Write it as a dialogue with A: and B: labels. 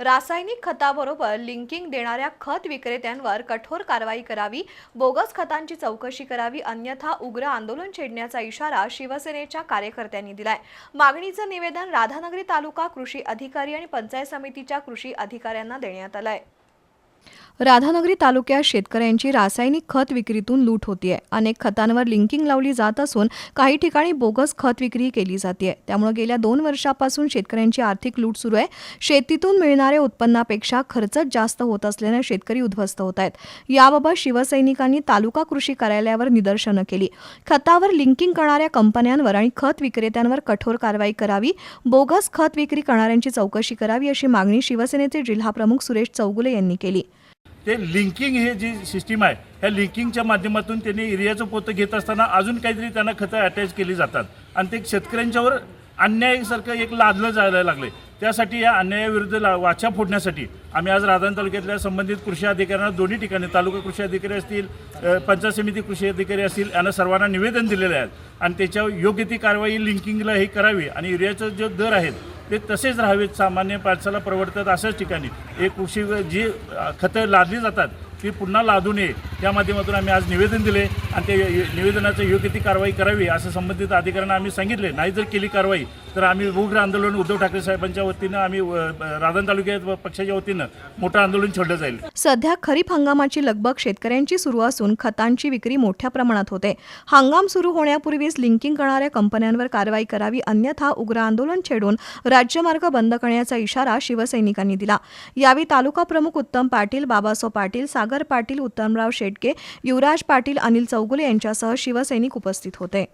A: रासायनिक खताबरोबर लिंकिंग देणाऱ्या खत विक्रेत्यांवर कठोर कारवाई करावी बोगस खतांची चौकशी करावी अन्यथा उग्र आंदोलन छेडण्याचा इशारा शिवसेनेच्या कार्यकर्त्यांनी दिलाय. मागणीचं निवेदन राधानगरी तालुका कृषी अधिकारी आणि पंचायत समितीच्या कृषी अधिकाऱ्यांना देण्यात आलंय. राधानगरी तालुक्यात शेतकऱ्यांची रासायनिक खत विक्रीतून लूट होतीये. अनेक खतांवर लिंकिंग लावली जात असून काही ठिकाणी बोगस खत विक्री केली जाते त्यामुळे गेल्या दोन वर्षापासून शेतकऱ्यांची आर्थिक लूट सुरू आहे. शेतीतून मिळणाऱ्या उत्पन्नापेक्षा खर्चच जास्त होत असल्यानं शेतकरी उद्ध्वस्त होत आहेत. याबाबत शिवसैनिकांनी तालुका कृषी कार्यालयावर निदर्शनं केली. खतावर लिंकिंग करणाऱ्या कंपन्यांवर आणि खत विक्रेत्यांवर कठोर कारवाई करावी बोगस खत विक्री करणाऱ्यांची चौकशी करावी अशी मागणी शिवसेनेचे जिल्हाप्रमुख सुरेश चौगुले यांनी केली.
B: ते लिंकिंग हे जी सिस्टीम आहे ह्या लिंकिंगच्या माध्यमातून त्यांनी एरियाचं पोतं घेत असताना अजून काहीतरी त्यांना खतं अटॅच केली जातात. आणि ते शेतकऱ्यांच्यावर अन्यायासारखं एक लादलं जायला लागले त्यासाठी या अन्यायाविरुद्ध ला वाचा फोडण्यासाठी आम्ही आज राधान तालुक्यातल्या संबंधित कृषी अधिकाऱ्यांना दोन्ही ठिकाणी तालुका कृषी अधिकारी असतील पंचायत समिती कृषी अधिकारी असतील यांना सर्वांना निवेदन दिलेले आहेत आणि त्याच्यावर योग्य ती कारवाई लिंकिंगला हे करावी आणि एरियाचं जे दर आहेत ते तसेच राहावेत सामान्य पार्साला परवडतात अशाच ठिकाणी. एक कृषी जी खतं लादली जातात ती पुन्हा लादू नये. त्या माध्यमातून आम्ही आज निवेदन दिले आणि ते निवेदनाचं योग्य ती कारवाई करावी असं संबंधित अधिकाऱ्यांना आम्ही सांगितले. नाही जर केली कारवाई तर आम्ही उग्र आंदोलन उद्धव ठाकरे साहेबांच्या वतीनं आम्ही अ, तालुक्यात पक्षाच्या वतीनं मोठं आंदोलन छेडलं जाईल.
A: सध्या खरीप हंगामाची लगबग शेतकऱ्यांची सुरू असून खतांची विक्री मोठ्या प्रमाणात होते. हंगाम सुरू होण्यापूर्वीच लिंकिंग करणाऱ्या कंपन्यांवर कारवाई करावी अन्यथा उग्र आंदोलन छेडून राज्यमार्ग बंद करण्याचा इशारा शिवसैनिकांनी दिला. यावेळी तालुका प्रमुख उत्तम पाटील बाबासाहेब पाटील सागर पाटील उत्तमराव शेटके युवराज पाटील अनिल चौगुले यांच्यासह शिवसैनिक उपस्थित होते.